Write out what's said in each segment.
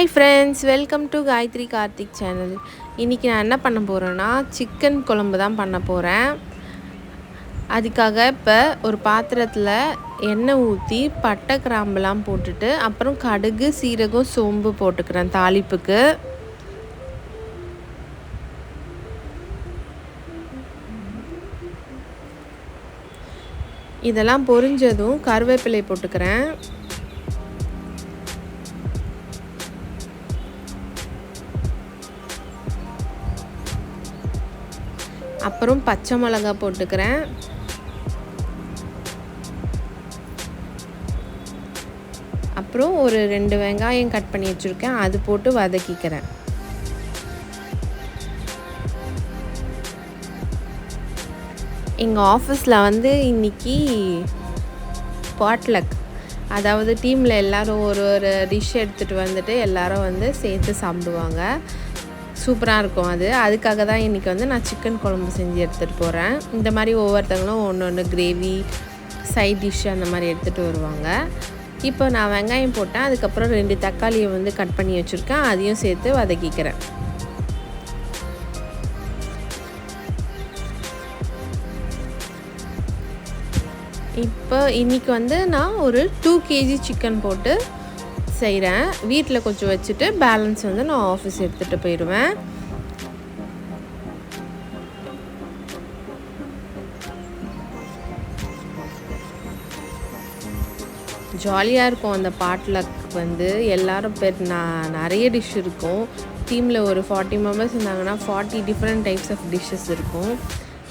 Hi friends welcome to Gayathri Karthik channel இன்றைக்கி நான் என்ன பண்ண போகிறேன்னா சிக்கன் குழம்பு தான் பண்ண போகிறேன் அதுக்காக இப்போ ஒரு பாத்திரத்தில் எண்ணெய் ஊற்றி பட்டை கிராம்புலாம் போட்டுட்டு அப்புறம் கடுகு சீரகம் சோம்பு போட்டுக்கிறேன் தாளிப்புக்கு. இதெல்லாம் பொரிஞ்சதும் கருவேப்பிலை போட்டுக்கிறேன். அப்புறம் பச்சை மிளகா போட்டுக்கிறேன். அப்புறம் ஒரு ரெண்டு வெங்காயம் கட் பண்ணி வச்சுருக்கேன். அது போட்டு வதக்கிக்கிறேன். எங்கள் ஆஃபீஸில் வந்து இன்றைக்கி பாட்லக் அதாவது டீமில் எல்லோரும் ஒரு ஒரு டிஷ் எடுத்துகிட்டு வந்துட்டு எல்லோரும் வந்து சேர்த்து சாப்பிடுவாங்க. சூப்பராக இருக்கும் அது. அதுக்காக தான் இன்றைக்கி வந்து நான் சிக்கன் குழம்பு செஞ்சு எடுத்துகிட்டு போகிறேன் இந்த மாதிரி ஒவ்வொருத்தங்களும் ஒன்று ஒன்று கிரேவி சைட் டிஷ் அந்த மாதிரி எடுத்துகிட்டு வருவாங்க. இப்போ நான் வெங்காயம் போட்டேன். அதுக்கப்புறம் ரெண்டு தக்காளியை வந்து கட் பண்ணி வச்சுருக்கேன். அதையும் சேர்த்து வதக்கிக்கிறேன். இப்போ இன்றைக்கி வந்து நான் ஒரு டூ கேஜி சிக்கன் போட்டு செய்கிறேன். வீட்டில் கொஞ்சம் வச்சுட்டு பேலன்ஸ் வந்து நான் ஆஃபீஸ் எடுத்துகிட்டு போயிடுவேன். ஜாலியாக இருக்கும் அந்த பாட்டில் வந்து. எல்லாரும் பேர் நான் நிறைய டிஷ் இருக்கும். டீமில் ஒரு ஃபார்ட்டி மெம்பர்ஸ் இருந்தாங்கன்னா forty different types of dishes இருக்கும்.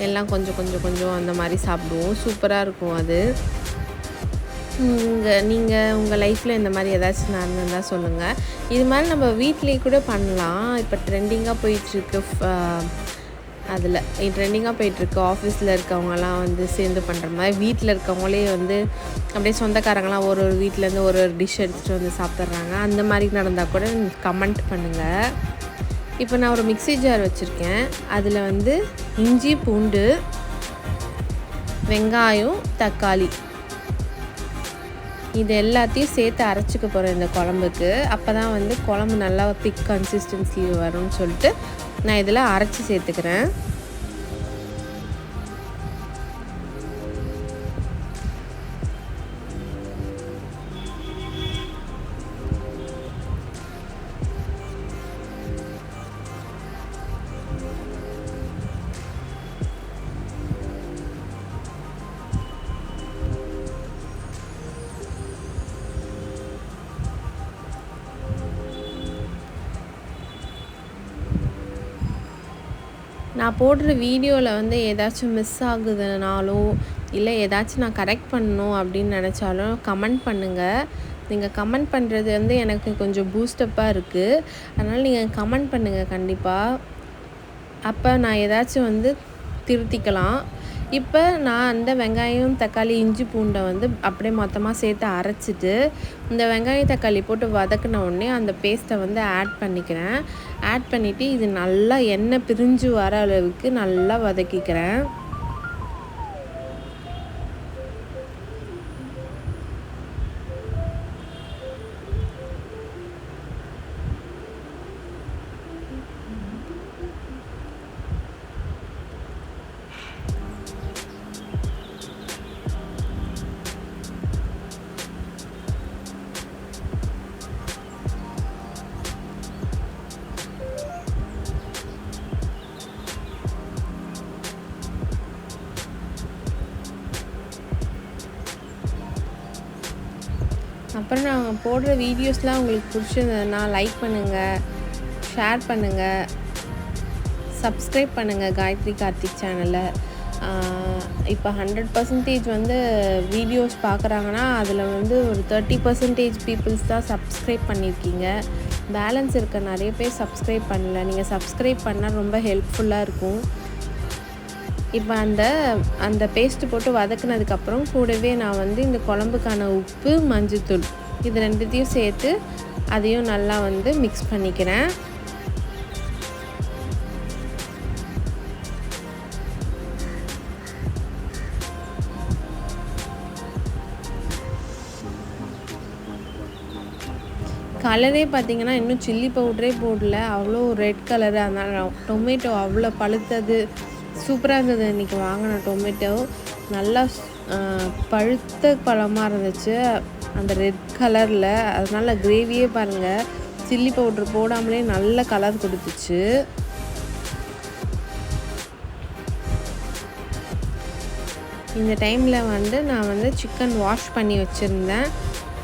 எல்லாம் கொஞ்சம் கொஞ்சம் கொஞ்சம் அந்த மாதிரி சாப்பிடுவோம். சூப்பராக இருக்கும் அது. உங்கள் நீங்கள் உங்கள் லைஃப்பில் இந்த மாதிரி ஏதாச்சும் நடந்திருந்தால் சொல்லுங்கள் இது மாதிரி நம்ம வீட்லேயே கூட பண்ணலாம். இப்போ ட்ரெண்டிங்காக போயிட்டுருக்கு அதில். ட்ரெண்டிங்காக போயிட்டுருக்கு. ஆஃபீஸில் இருக்கவங்கலாம் வந்து சேர்ந்து பண்ணுற மாதிரி. வீட்டில் இருக்கவங்களே வந்து அப்படியே சொந்தக்காரங்களாம் ஒரு ஒரு வீட்டிலேருந்து ஒரு ஒரு டிஷ் எடுத்துகிட்டு வந்து சாப்பிட்றாங்க அந்த மாதிரி நடந்தால் கூட கமெண்ட் பண்ணுங்கள் இப்போ நான் ஒரு மிக்சி ஜார் வச்சுருக்கேன். அதில் வந்து இஞ்சி பூண்டு வெங்காயம் தக்காளி. இது எல்லாத்தையும் சேர்த்து அரைச்சிக்க போகிறேன் இந்த குழம்புக்கு. அப்போ தான் வந்து குழம்பு நல்லா திக் கன்சிஸ்டன்சி வரும்னு சொல்லிட்டு நான் இதில் அரைச்சி சேர்த்துக்கிறேன். நான் போடுற வீடியோவில் வந்து ஏதாச்சும் மிஸ் ஆகுதுனாலோ இல்லை ஏதாச்சும் நான் கரெக்ட் பண்ணணும் அப்படின்னு நினச்சாலும் கமெண்ட் பண்ணுங்கள் நீங்கள் கமெண்ட் பண்ணுறது வந்து எனக்கு கொஞ்சம் பூஸ்டப்பாக இருக்குது அதனால் நீங்கள் கமெண்ட் பண்ணுங்கள் கண்டிப்பாக அப்போ நான் ஏதாச்சும் வந்து திருத்திக்கலாம். இப்போ நான் அந்த வெங்காயம் தக்காளி இஞ்சி பூண்டை வந்து அப்படியே மொத்தமாக சேர்த்து அரைச்சிட்டு இந்த வெங்காயம் தக்காளி போட்டு வதக்கின உடனே அந்த பேஸ்ட்டை வந்து ஆட் பண்ணிக்கிறேன். ஆட் பண்ணிவிட்டு இது நல்லா எண்ணெய் பிரிஞ்சு வர அளவுக்கு நல்லா வதக்கிக்கிறேன். அப்புறம் நாங்கள் போடுற வீடியோஸ்லாம் உங்களுக்கு பிடிச்சிருந்ததுன்னா லைக் பண்ணுங்கள் ஷேர் பண்ணுங்கள் சப்ஸ்கிரைப் பண்ணுங்கள் காயத்ரி கார்த்திக் சேனலை இப்போ ஹண்ட்ரட் பர்சன்டேஜ் வந்து வீடியோஸ் பார்க்குறாங்கன்னா அதில் வந்து ஒரு தேர்ட்டி பர்சன்டேஜ் பீப்புள்ஸ் தான் சப்ஸ்கிரைப் பண்ணியிருக்கீங்க பேலன்ஸ் இருக்க நிறைய பேர் சப்ஸ்கிரைப் பண்ணல. நீங்கள் சப்ஸ்கிரைப் பண்ணால் ரொம்ப ஹெல்ப்ஃபுல்லாக இருக்கும். இப்போ அந்த அந்த பேஸ்ட்டு போட்டு வதக்குனதுக்கப்புறம் கூடவே நான் வந்து இந்த குழம்புக்கான உப்பு மஞ்சத்தூள் இது ரெண்டுத்தையும் சேர்த்து அதையும் நல்லா வந்து மிக்ஸ் பண்ணிக்கிறேன். கலரே பார்த்தீங்கன்னா இன்னும் சில்லி பவுடரே போடல. அவ்வளோ ரெட் கலரு அதனால் டொமேட்டோ அவ்வளோ பழுத்தது. சூப்பராக இருந்தது. இன்றைக்கி வாங்கின டொமேட்டோ நல்லா பழுத்த பழமாக இருந்துச்சு. அந்த ரெட் கலரில் அதனால் கிரேவியே பாருங்கள் சில்லி பவுடர் போடாமலே நல்ல கலர் கொடுத்துச்சு. இந்த டைமில் வந்து நான் வந்து சிக்கன் வாஷ் பண்ணி வச்சுருந்தேன்.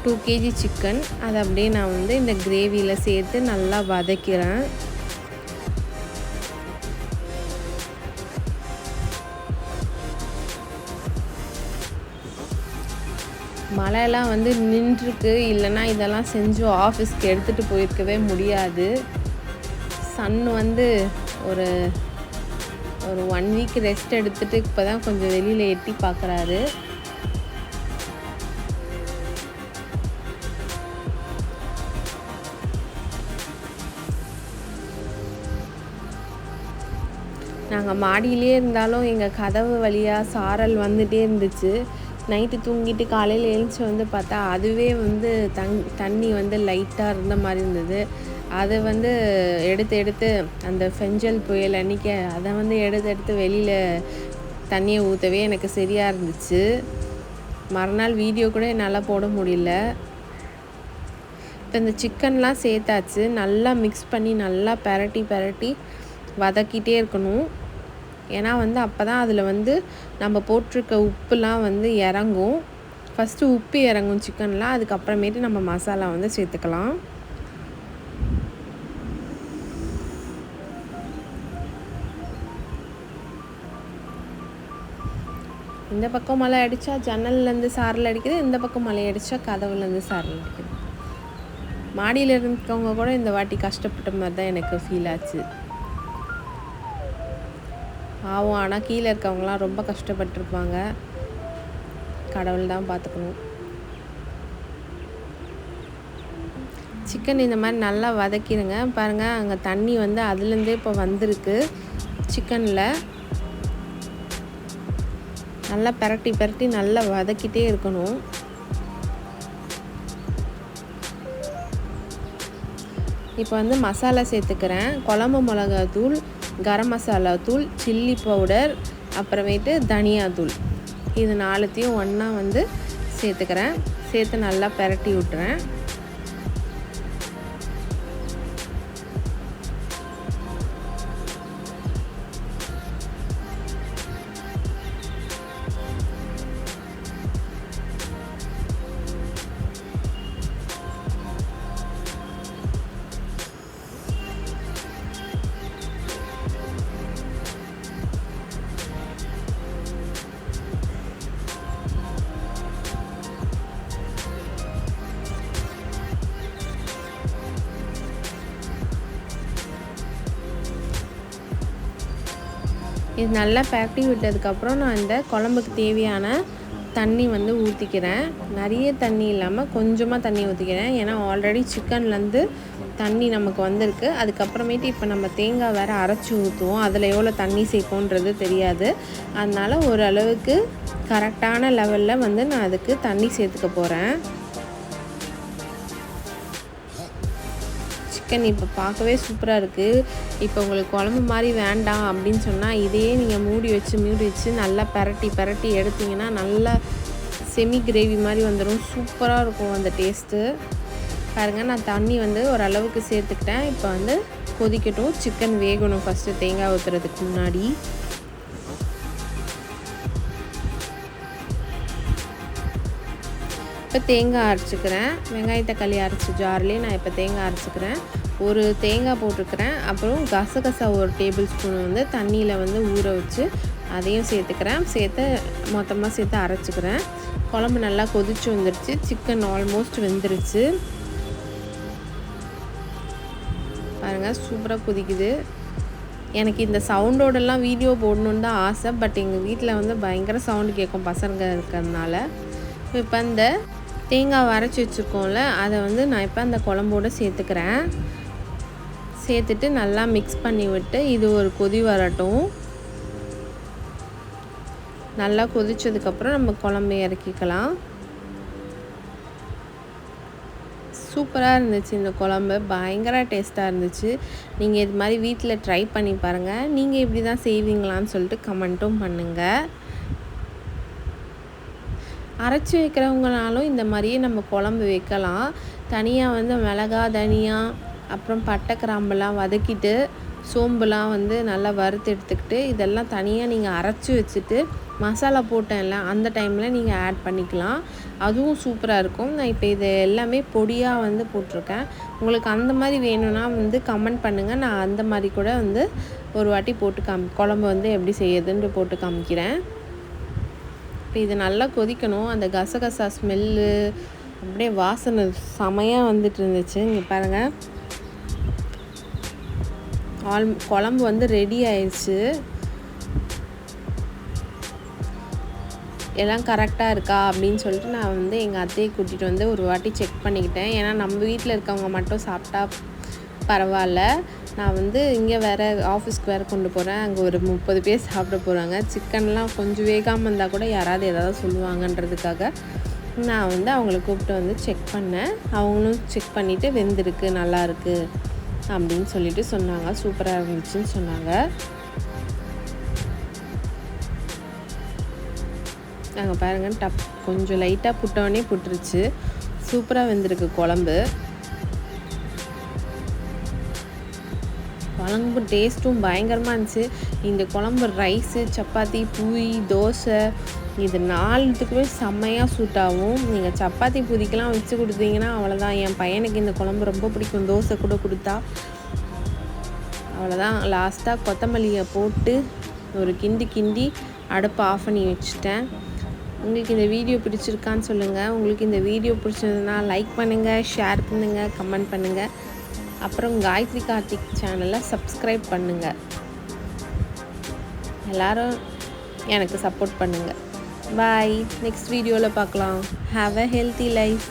டூ கேஜி சிக்கன் அதை அப்படியே நான் வந்து இந்த கிரேவியில் சேர்த்து நல்லா வதக்கிறேன். மழையெல்லாம் வந்து நின்றுருக்கு. இல்லைன்னா இதெல்லாம் செஞ்சு ஆஃபீஸ்க்கு எடுத்துகிட்டு போயிருக்கவே முடியாது. சன் வந்து ஒரு ஒரு ஒன் வீக் ரெஸ்ட் எடுத்துட்டு இப்போ தான் கொஞ்சம் வெளியில் எட்டி பார்க்குறாரு நாங்கள் மாடியிலே இருந்தாலும் எங்கள் கதவு வழியாக சாரல் வந்துகிட்டே இருந்துச்சு. நைட்டு தூங்கிட்டு காலையில் எழுந்துச்சி வந்து பார்த்தா அதுவே வந்து தங் தண்ணி வந்து லைட்டாக இருந்த மாதிரி இருந்தது. அதை வந்து எடுத்து எடுத்து அந்த ஃபெஞ்சல் புயல் அன்றைக்கி அதை வந்து எடுத்து எடுத்து வெளியில் தண்ணியை ஊற்றவே எனக்கு சரியாக இருந்துச்சு. மறுநாள் வீடியோ கூட என்னால் போட முடியல. இப்போ இந்த சிக்கன்லாம் சேர்த்தாச்சு. நல்லா மிக்ஸ் பண்ணி நல்லா பரட்டி பரட்டி வதக்கிட்டே இருக்கணும். ஏன்னா வந்து அப்போ தான் அதில் வந்து நம்ம போட்டிருக்க உப்புலாம் வந்து இறங்கும். ஃபஸ்ட்டு உப்பு இறங்கும் சிக்கன்லாம் அதுக்கப்புறமேட்டு நம்ம மசாலா வந்து சேர்த்துக்கலாம். இந்த பக்கம் மழை அடித்தா ஜன்னல்லேருந்து சாரல் அடிக்குது இந்த பக்கம் மழை அடித்தா கதவுலேருந்து சாரல் அடிக்குது. மாடியில் இருக்கவங்க கூட இந்த வாட்டி கஷ்டப்பட்ட மாதிரி தான் எனக்கு ஃபீல் ஆச்சு. பாவம் ஆனால் கீழே இருக்கவங்களாம் ரொம்ப கஷ்டப்பட்டிருப்பாங்க. கடவுள் தான் பார்த்துக்கணும் சிக்கன் இந்த மாதிரி நல்லா வதக்கிடுங்க. பாருங்கள் அங்கே தண்ணி வந்து அதுலேருந்தே இப்போ வந்திருக்கு. சிக்கனில் நல்லா பரட்டி பரட்டி நல்லா வதக்கிட்டே இருக்கணும். இப்போ வந்து மசாலா சேர்த்துக்கிறேன். குழம்பு மிளகாய் தூள் கரம் மசாலா தூள் சில்லி பவுடர் அப்புறமேட்டு தனியாத்தூள் இது நாலுத்தையும் ஒன்றா வந்து சேர்த்துக்கிறேன். சேர்த்து நல்லா பெரட்டி விட்டுறேன். இது நல்லா பரட்டி விட்டதுக்கப்புறம் நான் இந்த குழம்புக்கு தேவையான தண்ணி வந்து ஊற்றிக்கிறேன் நிறைய தண்ணி இல்லாமல் கொஞ்சமாக தண்ணி ஊற்றிக்கிறேன் ஏன்னா ஆல்ரெடி சிக்கன்லேருந்து தண்ணி நமக்கு வந்திருக்கு. அதுக்கப்புறமேட்டு இப்போ நம்ம தேங்காய் வேறு அரைச்சி ஊற்றுவோம் அதில் எவ்வளோ தண்ணி சேர்க்கோன்றது தெரியாது. அதனால் ஓரளவுக்கு கரெக்டான லெவலில் வந்து நான் அதுக்கு தண்ணி சேர்த்துக்க போகிறேன் சிக்கன் இப்போ பார்க்கவே சூப்பராக இருக்குது இப்போ உங்களுக்கு குழம்பு மாதிரி வேண்டாம் அப்படின்னு சொன்னால் இதையே நீங்கள் மூடி வச்சு மூடி வச்சு நல்லா பரட்டி பரட்டி எடுத்தீங்கன்னா நல்லா செமி கிரேவி மாதிரி வந்துடும் சூப்பராக இருக்கும் அந்த டேஸ்ட்டு பாருங்கள் நான் தண்ணி வந்து ஓரளவுக்கு சேர்த்துக்கிட்டேன். இப்போ வந்து கொதிக்கட்டும். சிக்கன் வேகணும் ஃபஸ்ட்டு தேங்காய் ஊற்றுறதுக்கு முன்னாடி. இப்போ தேங்காய் அரைச்சிக்கிறேன். வெங்காய தக்காளி அரைச்சி ஜார்லேயே நான் இப்போ தேங்காய் அரைச்சிக்கிறேன். ஒரு தேங்காய் போட்டிருக்கிறேன். அப்புறம் கசகசா ஒரு டேபிள் ஸ்பூன் வந்து தண்ணியில் வந்து ஊற வச்சு அதையும் சேர்த்துக்கிறேன். சேர்த்து மொத்தமாக சேர்த்து அரைச்சிக்கிறேன். குழம்பு நல்லா கொதிச்சு வந்துருச்சு. சிக்கன் ஆல்மோஸ்ட் வெந்துருச்சு. பாருங்கள் சூப்பராக கொதிக்குது. எனக்கு இந்த சவுண்டோடலாம் வீடியோ போடணுன்னு தான் ஆசை. பட் எங்கள் வீட்டில் வந்து பயங்கர சவுண்டு கேட்கும் பசங்க இருக்கிறதுனால. இப்போ இந்த தேங்காய் வரைச்சி வச்சுருக்கோம்ல அதை வந்து நான் இப்போ அந்த குழம்போடு சேர்த்துக்கிறேன். சேர்த்துட்டு நல்லா மிக்ஸ் பண்ணி விட்டு இது ஒரு கொதி வரட்டும். நல்லா கொதித்ததுக்கப்புறம் நம்ம குழம்பு இறக்கிக்கலாம். சூப்பராக இருந்துச்சு இந்த குழம்பு பயங்கர டேஸ்ட்டாக இருந்துச்சு. நீங்கள் இது மாதிரி வீட்டில் ட்ரை பண்ணி பாருங்கள் நீங்கள் இப்படி தான் செய்வீங்களான்னு சொல்லிட்டு கமெண்ட்டும் பண்ணுங்கள் அரைச்சி வைக்கிறவங்கனாலும் இந்த மாதிரியே நம்ம குழம்பு வைக்கலாம். தனியாக வந்து மிளகா தனியா அப்புறம் பட்டை கிராம்பெல்லாம் வதக்கிட்டு சோம்புலாம் வந்து நல்லா வறுத்து எடுத்துக்கிட்டு இதெல்லாம் தனியாக நீங்கள் அரைச்சி வச்சுட்டு மசாலா போட்டேன்ல அந்த டைமில் நீங்கள் ஆட் பண்ணிக்கலாம். அதுவும் சூப்பராக இருக்கும். நான் இப்போ இது எல்லாமே பொடியாக வந்து போட்டிருக்கேன். உங்களுக்கு அந்த மாதிரி வேணும்னா வந்து கமெண்ட் பண்ணுங்கள் நான் அந்த மாதிரி கூட வந்து ஒரு வாட்டி போட்டு காமி குழம்பு வந்து எப்படி செய்யுதுன்ட்டு போட்டு காமிக்கிறேன். இப்போ இது நல்லா கொதிக்கணும். அந்த கசகசா ஸ்மெல்லு அப்படியே வாசனை செமையாக வந்துட்டு இருந்துச்சு. இங்கே பாருங்கள் ஆல் குழம்பு வந்து ரெடி ஆயிடுச்சு எல்லாம் கரெக்டாக இருக்கா அப்படின்னு சொல்லிட்டு நான் வந்து எங்கள் அத்தையை கூட்டிகிட்டு வந்து ஒரு வாட்டி செக் பண்ணிக்கிட்டேன். ஏன்னா நம்ம வீட்டில் இருக்கவங்க மட்டும் சாப்பிட்டா பரவாயில்ல. நான் வந்து இங்கே வேறு ஆஃபீஸ்க்கு வேறு கொண்டு போகிறேன் அங்கே ஒரு முப்பது பேர் சாப்பிட போகிறாங்க சிக்கன்லாம் கொஞ்சம் வேகாமல் இருந்தால் கூட யாராவது ஏதாவது சொல்லுவாங்கன்றதுக்காக நான் வந்து அவங்கள கூப்பிட்டு வந்து செக் பண்ணேன். அவங்களும் செக் பண்ணிவிட்டு வெந்திருக்கு நல்லாயிருக்கு அப்படின்னு சொல்லிட்டு சொன்னாங்க. சூப்பராக இருந்துச்சுன்னு சொன்னாங்க. நாங்கள் பாருங்கள் டப் கொஞ்சம் லைட்டாக புட்டவொடனே புட்டுருச்சு. சூப்பராக வெந்திருக்கு குழம்பு. குழம்பு டேஸ்ட்டும் பயங்கரமாக இருந்துச்சு. இந்த குழம்பு ரைஸு சப்பாத்தி பூரி தோசை இது நாலுத்துக்குமே செம்மையாக சூட் ஆகும். நீங்கள் சப்பாத்தி பூரிக்கெலாம் வச்சு கொடுத்தீங்கன்னா அவ்வளோதான் என் பையனுக்கு இந்த குழம்பு ரொம்ப பிடிக்கும். தோசை கூட கொடுத்தா. அவ்வளோதான் லாஸ்ட்டாக கொத்தமல்லியை போட்டு ஒரு கிண்டி கிண்டி அடுப்பை ஆஃப் பண்ணி வச்சுட்டேன். உங்களுக்கு இந்த வீடியோ பிடிச்சிருக்கான்னு சொல்லுங்கள் உங்களுக்கு இந்த வீடியோ பிடிச்சதுன்னா லைக் பண்ணுங்கள் ஷேர் பண்ணுங்கள் கமெண்ட் பண்ணுங்கள் அப்புறம் காயத்ரி கார்த்திக் சேனலை சப்ஸ்கிரைப் பண்ணுங்கள் எல்லோரும் எனக்கு சப்போர்ட் பண்ணுங்கள் பாய் நெக்ஸ்ட் வீடியோவில் பார்க்கலாம். Have a healthy life